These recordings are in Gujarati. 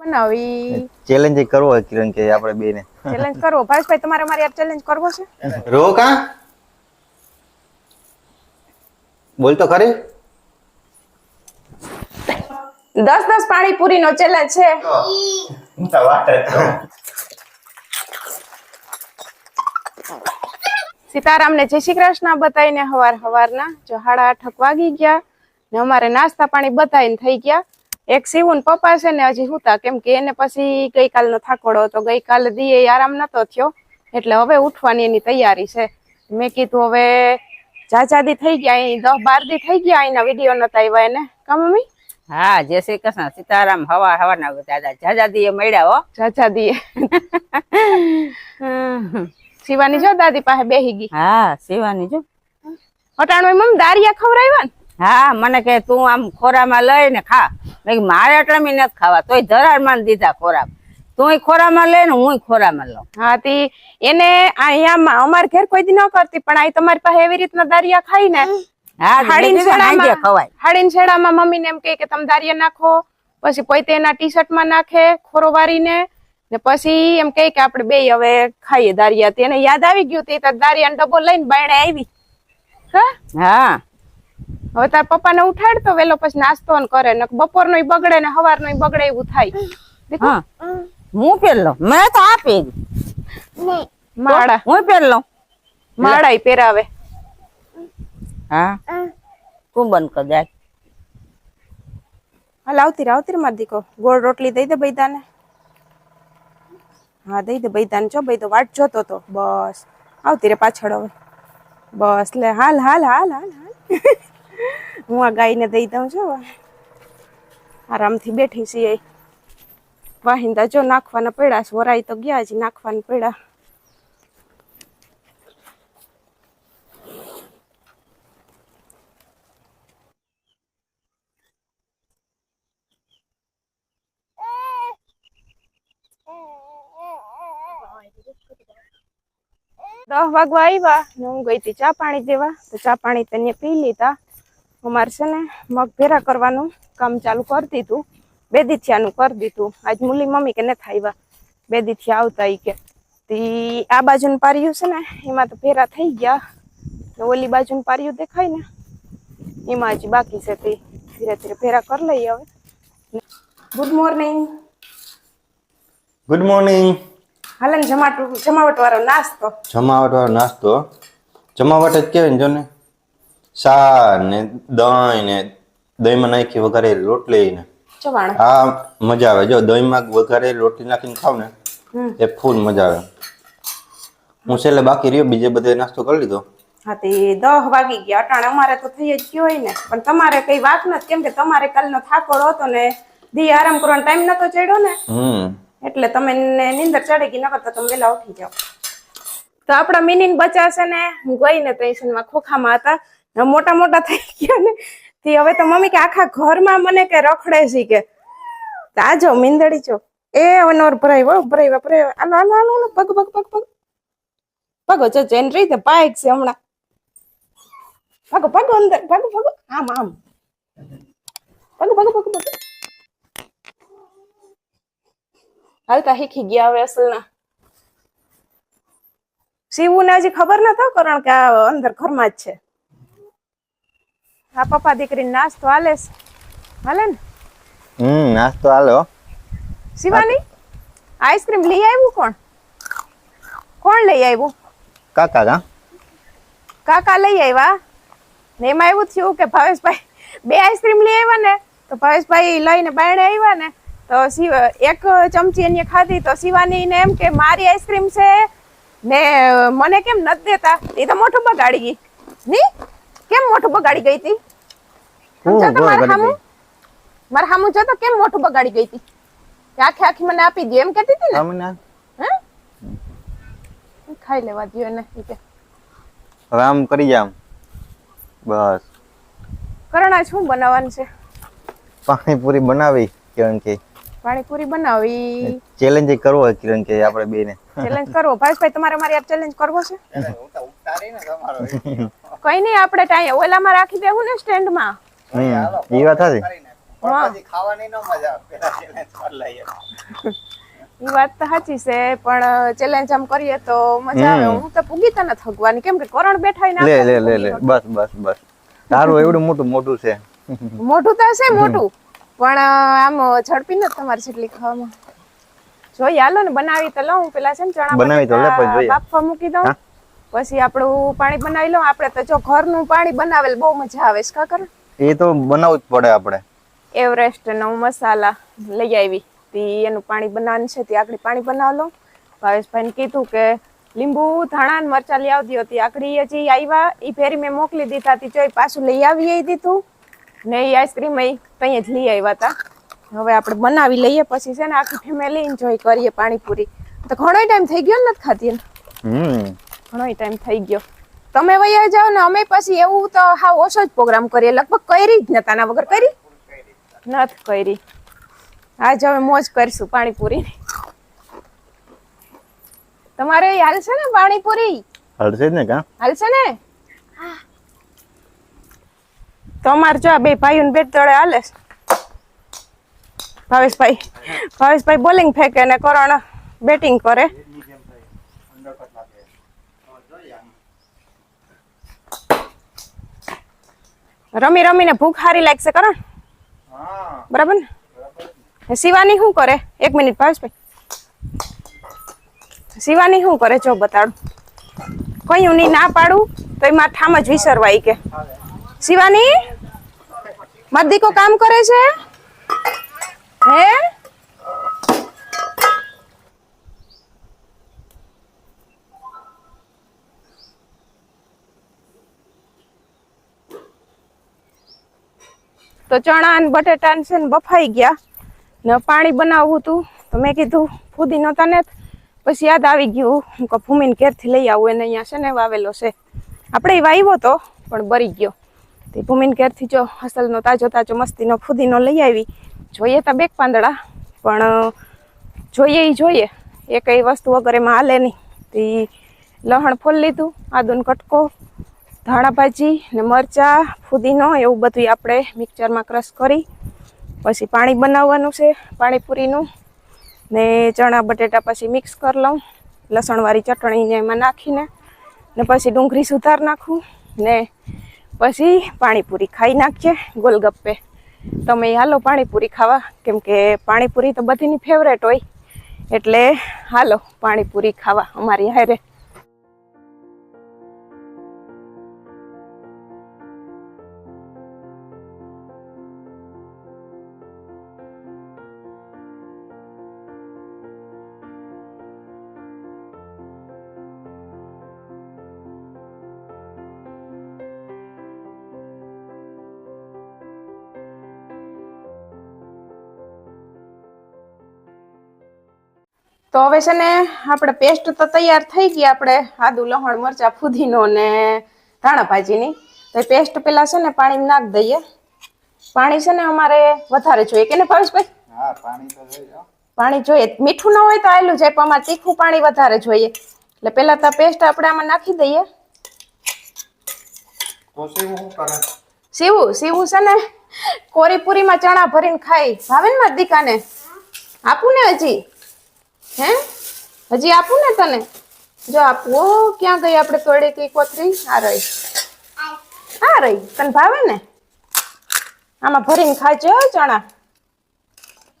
બનાવી. ચેલેન્જ કરવો હોય કિરણ કે આપણે બે ને ચેલેન્જ કરવો. ભાઈ તમારે મારી આ ચેલેન્જ કરવો છે? રો કા? બોલ તો ખરી. દસ દસ પાણીપુરી નો ચેલેન્જ છે સીતારામને જય શ્રી કૃષ્ણ બતાવીને હવાર હવારના. જો હાડા આઠક વાગી ગયા ને અમારે નાસ્તા પાણી બતાવીને થઈ ગયા. એક શિવું પપ્પા છે ને હજી હુતા કેમ કે એને પછી ગઈકાલનો થાકોડો હતો. ગઈકાલ દીએ આરામ નતો થયો એટલે હવે ઉઠવાની એની તૈયારી છે. મેં કીધું હવે જાજાદી થઈ ગયા અહીં દસ બાર દી થઈ ગયા અહીંના વીડિયો નતા આવ્યા એને. કા મમ્મી? હા જય શ્રી કૃષ્ણ. સીતારામ હવા હવા ના દાદા. જાજાદી એ મળ્યા હો. જાજાદી શિવાની જો દાદી પાસે બેહી ગઈ. હા સેવાની જો. અટાણું મમ્મી દારિયા ખવડાવ્યા ને? હા મને કે તું આમ ખોરામાં લઈ ને ખા. મેં મારે એટલે મેં નથી ખાવા તોય ધરારમાં દીધા ખોરાક. તું ખોરામાં લે ને હું ખોરામાં લઉં. હા તી એને અહીંયા અમાર ઘેર કોઈ દી ન કરતી પણ અહીં તમારી પાસે એવી રીતના દારિયા ખાઈ ને હા મેં હાડીન કીધું હાંજે શેડામાં ખવાય. હાડીન શેડામાં મમ્મીને એમ કહે કે તમે દારિયા નાખો પછી પોતે એના ટી શર્ટમાં નાખે ખોરો વારીને ને પછી એમ કહે કે આપણે બે હવે ખાઈએ દારિયા. તેને યાદ આવી ગયું તે દારિયા ડબ્બો લઈને બાયણે આવી. હા? હા. હવે તાર પપ્પાને ઉઠાડતો વેલો પછી નાસ્તો ને કરે ને બપોરનો બગડે ને સવારનો બગડે એવું થાય. હું. પહેરલો મેં તો આ પહેરી માળા. હું પહેરલો માળા પહેરાવે. હા. તું બંધ કર જાય હાલ આવતી રે આવતી રે માર દીકો ગોળ રોટલી દઈ દે બૈદાને. હા દઈ દે બૈદાને. જો બૈદો વાટ જોતો તો. બસ. આવતી રે પાછળ હવે. બસ લે હાલ હાલ હાલ હાલ હાલ. હું આ ગાયને દઈ દઉં છું આરામથી બેઠી છીએ વાહિંદા જો નાખવાના પડ્યા વરાઈ તો ગયા જ નાખવાના પડ્યા. દસ વાગવા આવ્યા હું ગઈ હતી ચા પાણી દેવા, તો ચા પાણી તને પી લીધા. અમારે છે ને મગ ભેરા કરવાનું કામ ચાલુ કરી દીધું. બે દીથિયાનું કરી દીધું. આજ મુલી મમ્મી કે નથી આવ્યા બે દીથિયા આવતા એ કે. તી આ બાજુનું પાર્યું છે ને એમાં તો ભેરા થઈ ગયા. ને ઓલી બાજુનું પાર્યું દેખાય ને એમાં હજી બાકી છે તે. ધીરે ધીરે ભેરા કરી લઈએ હવે. ગુડ મોર્નિંગ ગુડ મોર્નિંગ હાલન જમાટ જમાવટ વાળો નાસ્તો. જમાવટ વાળો નાસ્તો. જમાવટ જ કહેવાય ને જો ને સા ને દહીં ને દહીંમાં નાખી વઘારે રોટલી ને. હા મજા આવે. જો દહીંમાં વઘારે રોટલી નાખીને ખાવ ને એ ફૂલ મજા આવે. હું છેલ્લે બાકી રહ્યો બીજે બધે નાસ્તો કરી લીધો. હા તે દહ વાગી ગયા. અટાણે અમારે તો થઈ જ ગયો હોય ને. પણ તમારે કઈ વાત નથી. કેમ કે તમારે કાલનો થાકોડો હતો ને દી આરામ કરવાનો ટાઈમ નતો ચડ્યો ને. એટલે તમે નીંદર ચડી ગઈ નકર તો તમે વેલા ઉઠી જાઓ. તો આપણા મિની બચાશે ને. હું ગઈ ને પેન્શનમાં ખોખામાં હતા. મોટા મોટા થઈ ગયા ને, તે હવે તો મમ્મી કે આખા ઘરમાં મને કે રખડે છે કે. તો આ જો મીંદડી જો. એ અનોર હો, ભરાઈ ભરાઈ આલો આલો હાલો પગ પગ પગ પગ. પગો જો જઈને રહી તે પાઇક છે હમણાં. પગો પગો અંદર, પગો પગો. આમ આમ. પગો પગો પગો પગો. હાલતા શીખી ગયા હવે અસલના. શિવુને હજી ખબર નતો કારણ કે આ અંદર ઘરમાં જ છે. આ પપ્પા દીકરીને નાસ્તો હાલે હાલે ને? હમ નાસ્તો હાલો શિવાની આઈસ્ક્રીમ લઈ આવ્યું કોણ? કોણ લઈ આવ્યું? કાકા કા? કાકા લઈ આવ્યા? ને એમાં એવું થયું કે ભાવેશભાઈ બે આઈસ્ક્રીમ લઈ આવ્યા ને તો ભાવેશભાઈ લઈને બાયણે આવ્યા ને તો શિવ એક ચમચી એને ખાધી તો શિવાની ને એમ કે મારી આઈસ્ક્રીમ છે ને મને કેમ નથી દેતા? એ તો મોઢું બગાડી ગઈ. ની? કેમ મોઢું બગાડી ગઈ હતી? હું મારા સામું જો તો કેમ મોઢું બગાડી ગઈ હતી? આખી આખી મને આપી દે એમ કેતી હતી ને? ખાઈ લેવા દો એને કે. હવે આમ કરી જામ બસ. કરણા શું બનાવવાનું છે? પાણીપુરી બનાવી કિરણ કે. પાણીપુરી બનાવી. ચેલેન્જ કરવો હોય કિરણ કે આપણે બે ને ચેલેન્જ કરવો. ભાઈ તમારે મારી આ ચેલેન્જ કરવો છે? કઈ નહીં આપણે ટાઈ ઓલામાં રાખી દેવું ને સ્ટેન્ડમાં. હમ એ વાત હતી હા. પણ પછી ખાવાની ન મજા પેલા challenge કરી લઈએ એ વાત તો સાચી છે પણ ચેલેન્જ આમ કરીએ તો મજા આવે. હું તો પૂગી તો નથી કેમ કે કરણ બેઠા લે લે લે લે. બસ બસ બસ. તારું એવડું મોટું મોટું છે. મોટું તો હશે મોટું. પણ આમ ઝડપી ન તમારે જેટલી ખાવામાં. જોઈએ હાલો ને બનાવી તો લઉં. પેલા છે ને ચણા બનાવી તો લે, પછી બાફવા મૂકી દઉં. પછી આપણું પાણી બનાવી લઉં આપણે તો જો ઘરનું પાણી બનાવેલ બહુ મજા આવે છે કાકર એ તો બનાવવું જ પડે આપણે. એવરેસ્ટ નો મસાલા લઈ આવી. તી એનું પાણી બનાવવાનું છે તે આકડી પાણી બનાવ લઉં ભાવેશભાઈને કીધું કે લીંબુ ધાણા ને મરચા લઈ આવતી હતી. આકડી હજી આવ્યા એ ફેરી મેં મોકલી દીધા હતી જોઈ પાછું લઈ આવી દીધું. ને એ આઈસ્ક્રીમ એ ત્યાં જ લઈ આવ્યા હતા હવે આપણે બનાવી લઈએ પછી છે ને આખી ફેમિલી એન્જોય કરીએ પાણીપુરી. તો ઘણો ટાઈમ થઈ ગયો નથી ખાતી. હમ. ઘણો ટાઈમ થઈ ગયો. તમે વયા જાઓ ને અમે પછી એવું તો હા ઓછો જ પ્રોગ્રામ કરીએ. લગભગ કરી જ નતા ના વગર કરી? નથી કરી. આજ હવે મોજ કરીશું પાણીપુરી તમારે હાલશે ને પાણીપુરી? હાલશે ને કા? હાલશે ને? તમાર જો આ બે ભાઈઓ ને બેટ તળે હાલે. ભાવેશભાઈ. ભાવેશભાઈ બોલિંગ ફેંકે ને કરણ બેટિંગ કરે. રમી રમીને ભૂખ હારી લાગશે કરણ બરાબર ને? શિવાની શું કરે? એક મિનિટ, ભાવેશભાઈ. શિવાની શું કરે? જો બતાડું. કયું હું ના પાડું, તો એ મારા ઠામ જ વિસરવાય કે. શિવાની, મારી કામ કરે છે? હે? તો ચણા ને બટેટા છે ને બફાઈ ગયા. ને પાણી બનાવવું હતું. તો મેં કીધું, ફૂદી નહોતા ને. પછી યાદ આવી ગયું, હું કહું, ભૂમિને ઘેરથી લઈ આવું, એને અહીંયા છે ને વાવેલો છે. આપણે વાવ્યો તો, પણ બરી ગયો. તે ભૂમિને ઘેરથી જો અસલનો તાજો તાજો મસ્તીનો ફૂદીનો લઈ આવી. જોઈએ તા બેક પાંદડા, પણ, જોઈએ એ જોઈએ. એ કઈ વસ્તુ વગર એમાં હાલે નહીં. તે લહણ ફોલ લીધું, આદુન કટકો ધાણા ભાજી ને મરચાં, ફુદીનો એવું બધું આપણે મિક્સરમાં ક્રશ કરી, પછી પાણી બનાવવાનું છે પાણીપુરીનું. ને ચણા, બટેટા પછી મિક્સ કરી લઉં, લસણવાળી ચટણીને એમાં નાખીને, ને પછી ડુંગળી સુધાર નાખું, ને પછી પાણીપુરી ખાઈ નાખીએ ગોલગપ્પે. તમે હાલો પાણીપુરી ખાવા, કેમ કે પાણીપુરી તો બધીની ફેવરેટ હોય. એટલે હાલો પાણીપુરી ખાવા અમારી હારે. તો હવે છે ને આપણે પેસ્ટ તો તૈયાર થઈ ગઈ આપણે આદુ લહણ મરચા ફુદીનો ને ધાણા ભાજીની. તો પેસ્ટ પેલા છે ને પાણીમાં નાખ દઈએ. પાણી છે ને અમારે વધારે જોઈએ કે ને ભાવેશભાઈ? પાણી પાણી જોઈએ. મીઠું ન હોય તો આયેલું જાય પણ અમારે તીખું પાણી વધારે જોઈએ. એટલે પેલા તો પેસ્ટ આપણે આમાં નાખી દઈએ. સીવું સીવું છે ને કોરીપુરીમાં ચણા ભરીને ખાઈ. ભાવે ને દીકાને? આપું ને હજી? હે? હજી આપું ને તને? જો આપું. ક્યાં ગઈ આપણે તોડે કે કોથરી આ રહી. આ રહી. તને ભાવે ને? આમાં ભરીને ખાજો ચણા.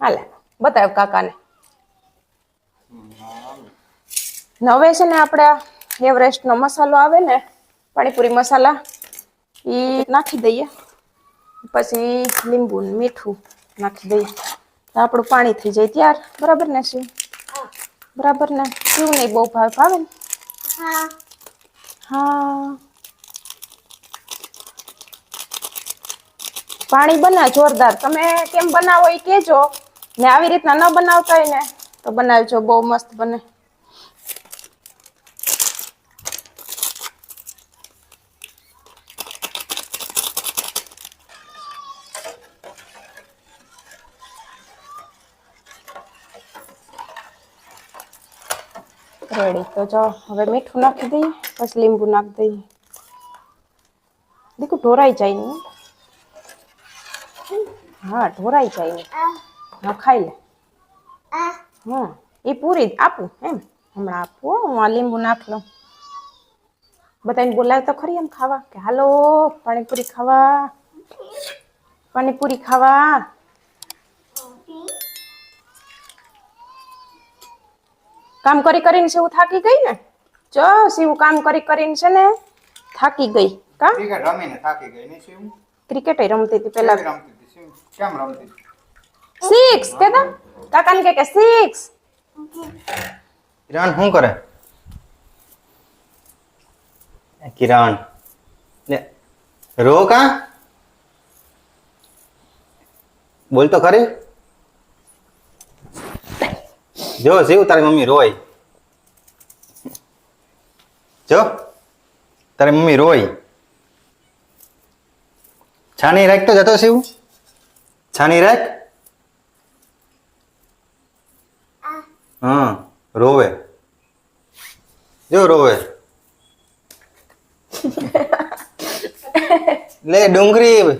હાલે. બતાવ કાકાને. હવે છે ને આપણે એવરેસ્ટનો મસાલો આવે ને, પાણીપુરી મસાલા એ નાખી દઈએ. પછી લીંબુ મીઠું નાખી દઈએ. આપણું પાણી થઈ જાય ત્યાર. બરાબર ને, શિવ? બરાબર ને કેવું નહીં બહુ ભાવે ભાવે ને? હા. પાણી બના જોરદાર. તમે કેમ બનાવો એ કેજો ને આવી રીતના ન બનાવતા હોય ને તો બનાવજો બહુ મસ્ત બને. રેડી. તો જો, હવે મીઠું નાખી દઈએ, પછી લીંબુ નાખી દઈએ. દીકું, ઢોરાઈ જાય ને? હા, ઢોરાઈ જાય ને. હા, ખાઈ લે. હા એ પૂરી આપું, એમ. હમણાં આપું, હું આ લીંબુ નાખ લઉં. બધાને બોલાવે તો ખરી એમ ખાવા કે, હાલો, પાણીપુરી ખાવા પાણીપુરી ખાવા. કામ કરી કરીને શિવ થાકી ગઈ ને? જો શિવ કામ કરી કરીને છે ને થાકી ગઈ. કા? ક્રિકેટ રમીને થાકી ગઈ ને શિવ? ક્રિકેટ રમતી હતી પેલા રમતી હતી શિવ? કેમ રમતી હતી? સિક્સ કેતા કાકાને કે કે સિક્સ કિરણ શું કરે? કિરણ. ને રો કા? બોલ તો ખરી. જો શિવ તારી મમ્મી રોય. જો તારી મમ્મી રોય. છાની રાખ તો જતો શિવ છાની રાખ. હા રોવે. જો રોવે. લે ડુંગળી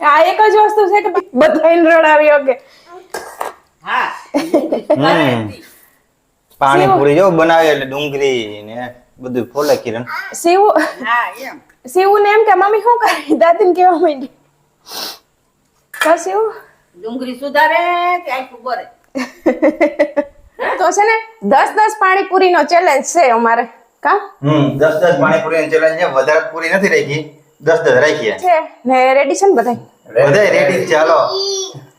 આ એક જ વસ્તુ છે કે બધાને રડાવી શકે. હા પૂરી જો બનાવે એટલે ડુંગળી ને બધું ફોલે કિરણ. સેવું હા એમ. સેવું ને એમ કે મમ્મી શું કરે? દાદીને કેવા માંડી તો સેવું? ડુંગળી સુધારે કે આખું બરે તો છે ને દસ દસ પાણીપુરી નો ચેલેન્જ છે અમારે. કા? હમ દસ દસ પાણીપુરી ચેલેન્જ છે. વધારે પૂરી નથી રાખી. દસ દસ રાખીએ છે. ને રેડી છે ને બધા બધાય રેડી ચાલો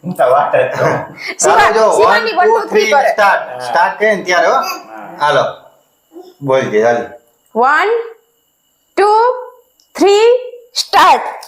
હાલો. બોલ દે હાલ. વન ટુ થ્રી સ્ટાર્ટ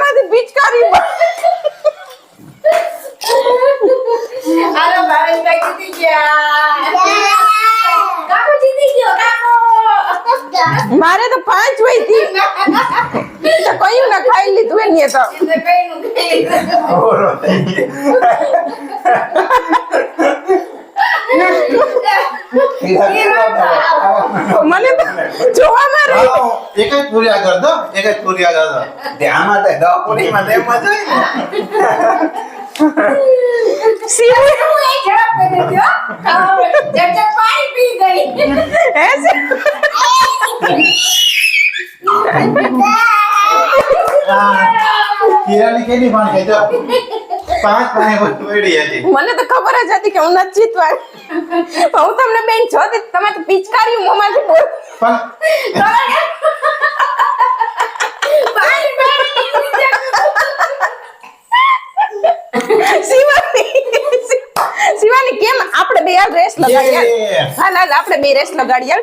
પિચકારી આલો બારે કઈ જીતી ગયા કાકો જીતી ગયો કાકો મારે તો પાંચ વહી હતી તો કયું ના ખાઈ લીધું એને તો એટલે કઈ નું કઈ ઓરો થઈ ગયો. મને તો જોવામાં રહી હાલો, એક જ પૂરી આગળ દો એક જ પૂરી આગળ દો ધ્યાનમાં તો દવા પૂરીમાં તો એમ જ હોય ને. શિવ હું એક ઝડપ કરી ગયો જટ પાણી પી ગઈ. હે શિવ? કિરણની કેટલી પાણી ખાઈ જો પાંચ પાણી પડી હતી. મને તો ખબર જ હતી કે હું નથી જીતવાની. પણ હું તમને બેન જોતી તમે પિચકારી મોંમાંથી બોલ. પણ બે રેસ Yeah. હા ના આપણે બે રેસ લગાડીએ